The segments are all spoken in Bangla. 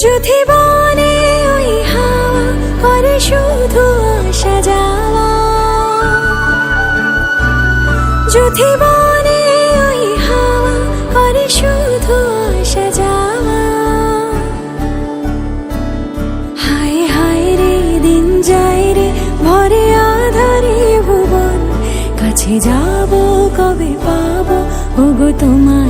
যদি বনে ওই হাওয়া করে শুধু আসা যাওয়া। যদি বনে ওই হাওয়া করে শুধু আসা যাওয়া। হায় হায় রে, দিন যায় রে, ভরে আধারে ভুবন। কাছে যাব, কবে পাবো? ওগো তোমার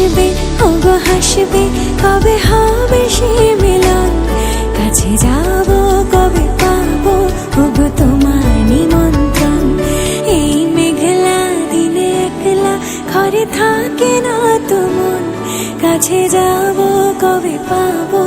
আসবে ওগো হাসবে, কবে হবে সে মিলন? কাছে যাব, কবে পাবো, ওগো তোমার নিমন্ত্রণ? এই মেঘলা দিনে একলা ঘরে থাকে না তোমার কাছে যাব, কবে পাবো